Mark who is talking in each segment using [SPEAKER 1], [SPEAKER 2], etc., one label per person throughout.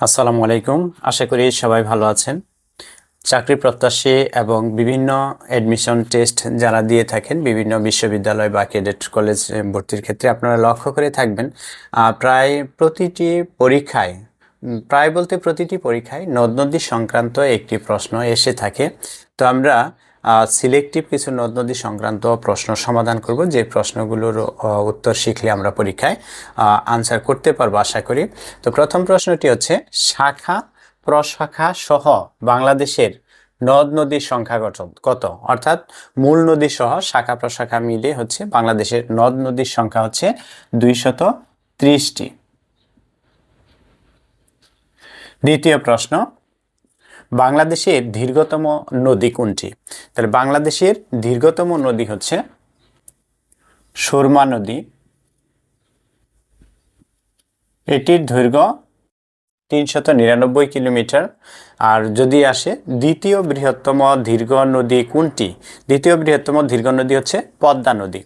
[SPEAKER 1] আসসালামু আলাইকুম। আশা করি সবাই ভালো আছেন। চাকরি প্রত্যাশী এবং বিভিন্ন অ্যাডমিশন টেস্ট যারা দিয়ে থাকেন, বিভিন্ন বিশ্ববিদ্যালয় বা ক্যাডেট কলেজ ভর্তির ক্ষেত্রে আপনারা লক্ষ্য করে থাকবেন প্রায় প্রতিটি পরীক্ষায় প্রায় বলতে প্রতিটি পরীক্ষায় নদ নদী সংক্রান্ত একটি প্রশ্ন এসে থাকে। তো আমরা সিলেক্টিভ কিছু নদ নদী সংক্রান্ত প্রশ্ন সমাধান করব। যে প্রশ্নগুলোর উত্তর শিখলে আমরা পরীক্ষায় আনসার করতে পারব আশা করি। তো প্রথম প্রশ্নটি হচ্ছে, শাখা প্রশাখা সহ বাংলাদেশের নদ নদীর সংখ্যা কত? অর্থাৎ মূল নদী সহ শাখা প্রশাখা মিলে হচ্ছে বাংলাদেশের নদ নদীর সংখ্যা হচ্ছে দুইশত ত্রিশটি। দ্বিতীয় প্রশ্ন বাংলাদেশের দীর্ঘতম নদী কোনটি? তাহলে বাংলাদেশের দীর্ঘতম নদী হচ্ছে সুরমা নদী। এটির দৈর্ঘ্য তিনশত নিরানব্বই কিলোমিটার। আর যদি আসে, দ্বিতীয় বৃহত্তম দীর্ঘ নদী কোনটি? দ্বিতীয় বৃহত্তম দীর্ঘ নদী হচ্ছে পদ্মা নদী।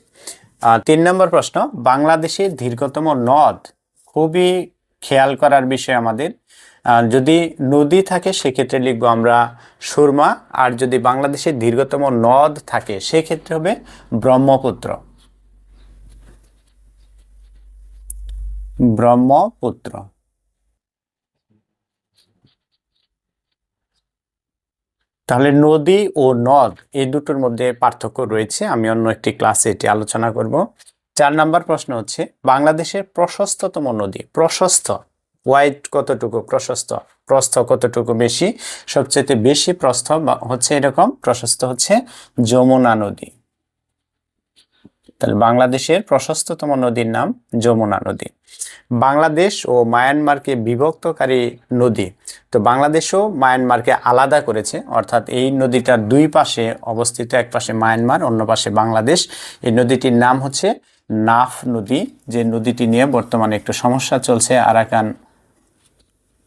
[SPEAKER 1] তিন নম্বর প্রশ্ন, বাংলাদেশের দীর্ঘতম নদ খুবই খেয়াল করার বিষয় আমাদের। যদি নদী থাকে, সেক্ষেত্রে লিখব আমরা সুরমা। আর যদি বাংলাদেশের দীর্ঘতম নদ থাকে, সেক্ষেত্রে হবে ব্রহ্মপুত্র। ব্রহ্মপুত্র। তাহলে নদী ও নদ, এই দুটোর মধ্যে পার্থক্য রয়েছে। আমি অন্য একটি ক্লাসে এটি আলোচনা করব। চার নাম্বার প্রশ্ন হচ্ছে, বাংলাদেশের প্রশস্ততম নদী, প্রশস্ত ওয়াইড কতটুকু প্রশস্ত? প্রস্থ কতটুকু বেশি? সবচেয়ে বেশি প্রস্থ হচ্ছে এরকম, প্রশস্ত হচ্ছে যমুনা নদী। তাহলে বাংলাদেশের প্রশস্ততম নদীর নাম যমুনা নদী। বাংলাদেশ ও মায়ানমারকে বিভক্তকারী নদী। তো বাংলাদেশও মায়ানমারকে আলাদা করেছে, অর্থাৎ এই নদীটার দুই পাশে অবস্থিত, এক পাশে মায়ানমার, অন্য পাশে বাংলাদেশ। এই নদীটির নাম হচ্ছে নাফ নদী, যে নদীটি নিয়ে বর্তমানে একটু সমস্যা চলছে আরাকান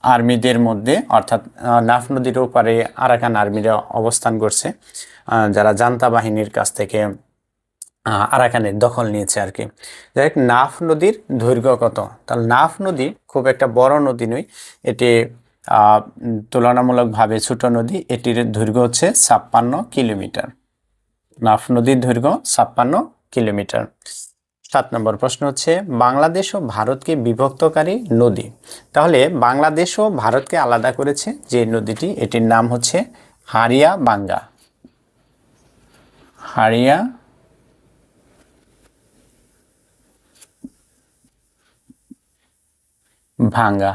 [SPEAKER 1] আর্মিদের মধ্যে অর্থাৎ নাফ নদীর ওপারে আরাকান আর্মিরা অবস্থান করছে। যারা জান্তা বাহিনীর কাছ থেকে আরাকানের দখল নিয়েছে আর কি। যাই হোক, নাফ নদীর দৈর্ঘ্য কত? তাহলে নাফ নদী খুব একটা বড় নদী নয়। এটি তুলনামূলকভাবে ছোট নদী। এটির দৈর্ঘ্য হচ্ছে ছাপ্পান্ন কিলোমিটার। নাফ নদীর দৈর্ঘ্য ছাপ্পান্ন কিলোমিটার। সাত নম্বর প্রশ্ন হচ্ছে, বাংলাদেশ ও ভারতকে বিভক্তকারী নদী। তাহলে বাংলাদেশ ও ভারতকে আলাদা করেছে যে নদীটি, এটির নাম হচ্ছে হারিয়া বাঙ্গা হারিয়া ভাঙ্গা।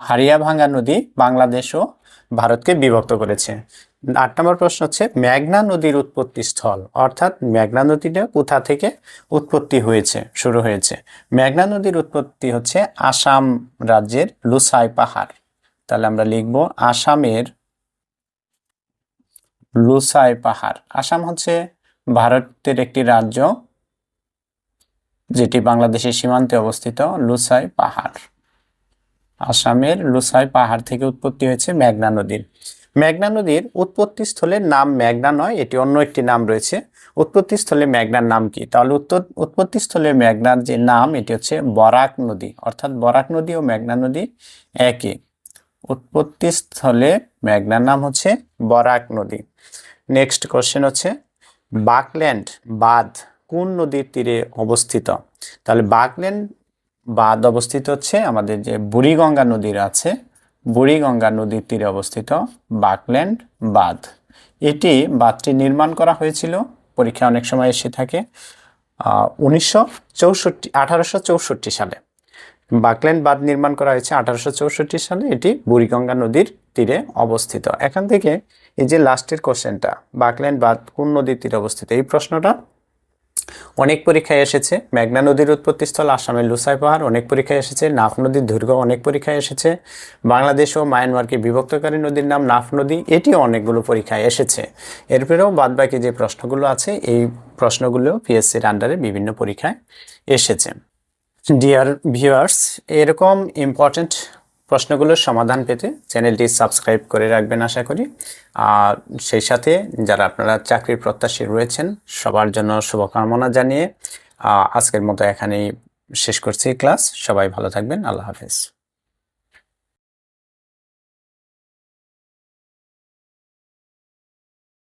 [SPEAKER 1] হারিয়া ভাঙ্গা নদী বাংলাদেশ ও ভারতকে বিভক্ত করেছে। আট নম্বর প্রশ্ন হচ্ছে মেঘনা নদীর উৎপত্তি স্থল, অর্থাৎ মেঘনা নদীটা কোথা থেকে উৎপত্তি হয়েছে, শুরু হয়েছে? মেঘনা নদীর উৎপত্তি হচ্ছে আসাম রাজ্যের লুসাই পাহাড়। তাহলে আমরা লিখব আসামের লুসাই পাহাড়। আসাম হচ্ছে ভারতের একটি রাজ্য যেটি বাংলাদেশের সীমান্তে অবস্থিত লুসাই পাহাড়। আসামের লুসাই পাহাড় থেকে উৎপত্তি হয়েছে মেঘনা নদীর। মেঘনা নদীর উৎপত্তি স্থলের নাম মেঘনা নয়, এটি অন্য একটি নাম রয়েছে। উৎপত্তি স্থলে মেঘনার নাম কি? তাহলে উত্তর উৎপত্তি স্থলে মেঘনার যে নাম, এটি হচ্ছে বরাক নদী। অর্থাৎ বরাক নদী ও মেঘনা নদী একই উৎপত্তি স্থলে মেঘনার নাম হচ্ছে বরাক নদী। নেক্সট কোশ্চেন হচ্ছে, বাকল্যান্ড বাঁধ কোন নদীর তীরে অবস্থিত? তাহলে বাকল্যান্ড বাঁধ অবস্থিত হচ্ছে, আমাদের যে বুড়িগঙ্গা নদীর আছে, বুড়িগঙ্গা নদীর তীরে অবস্থিত বাকল্যান্ড বাঁধ। এটি বাঁধটি নির্মাণ করা হয়েছিল, পরীক্ষা অনেক সময় এসে থাকে উনিশশো চৌষট্টি, আঠারোশো চৌষট্টি সালে। বাকল্যান্ড বাঁধ নির্মাণ করা হয়েছে আঠারোশো চৌষট্টি সালে, এটি বুড়িগঙ্গা নদীর তীরে অবস্থিত। এখান থেকে এই যে লাস্টের কোশ্চেনটা বাকল্যান্ড বাঁধ কোন নদীর তীরে অবস্থিত, এই প্রশ্নটা অনেক পরীক্ষায় এসেছে। মেঘনা নদীর উৎপত্তিস্থল, আসামের লুসাই পাহাড়, অনেক পরীক্ষায় এসেছে। নাফ নদীর দৈর্ঘ্য অনেক পরীক্ষায় এসেছে। বাংলাদেশ ও মায়ানমারকে বিভক্তকারী নদীর নাম নাফ নদী, এটিও অনেকগুলো পরীক্ষায় এসেছে। এরপরেও বাদবাকি যে প্রশ্নগুলো আছে, এই প্রশ্নগুলো পিএসসির আন্ডারে বিভিন্ন পরীক্ষায় এসেছে। ডিয়ার ভিউয়ার্স এরকম ইম্পর্ট্যান্ট প্রশ্নগুলোর সমাধান পেতে চ্যানেলটি সাবস্ক্রাইব করে রাখবেন আশা করি। আর সেই সাথে যারা আপনারা চাকরির প্রত্যাশী রয়েছেন, সবার জন্য শুভকামনা জানিয়ে আজকের মতো এখানেই শেষ করছি ক্লাস। সবাই ভালো থাকবেন। আল্লাহ হাফেজ।